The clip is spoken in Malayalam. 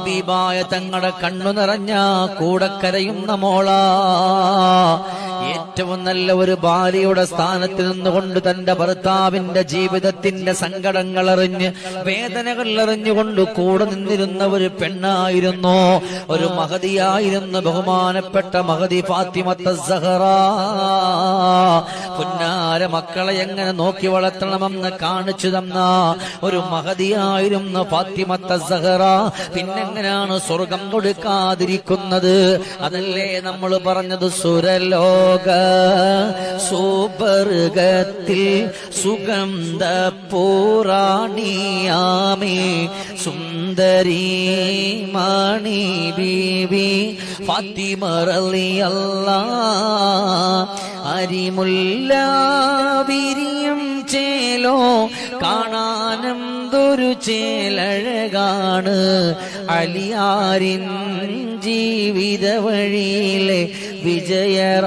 ഹബീബായ തങ്ങളുടെ കണ്ണു നിറഞ്ഞ കൂടെ കരയുന്ന മോള ഏറ്റവും നല്ല ഒരു ഭാര്യയുടെ സ്ഥാനത്ത് നിന്നുകൊണ്ട് തന്റെ ഭർത്താവിന്റെ ജീവിതത്തിന്റെ സങ്കടങ്ങൾ അറിഞ്ഞ് വേദനകൾ അറിഞ്ഞുകൊണ്ട് കൂടെ നിന്നിരുന്ന ഒരു പെണ്ണായിരുന്നു. ഒരു മഹതിയായിരുന്നു ബഹുമാനപ്പെട്ട മഹതി ഫാത്തിമത്ത സഹറ. പുന്നാര മക്കളെ എങ്ങനെ നോക്കി വളർത്തണമെന്ന് കാണിച്ചു തന്ന ഒരു മഹതിയായിരുന്നു ഫാത്തിമത്ത സഹറ പിന്നെങ്ങനെയാണ് സ്വർഗം കൊടുക്കാതിരിക്കുന്നത്? അതല്ലേ നമ്മൾ പറഞ്ഞത്? സുരലോക സൂപർഗത്തിൽ സുഗന്ധ പൂറാണിയാമേ. സുന്ദരി മണി ബീവി ഫാത്തിമറലിയല്ല അരിമുല്ല വിരിയും ചേലോ? കാണാനെന്തൊരു ചേലഴകാണ്. അലിയാരിൻ ജീവിത വഴിയിലെ വിജയറാണിയേ.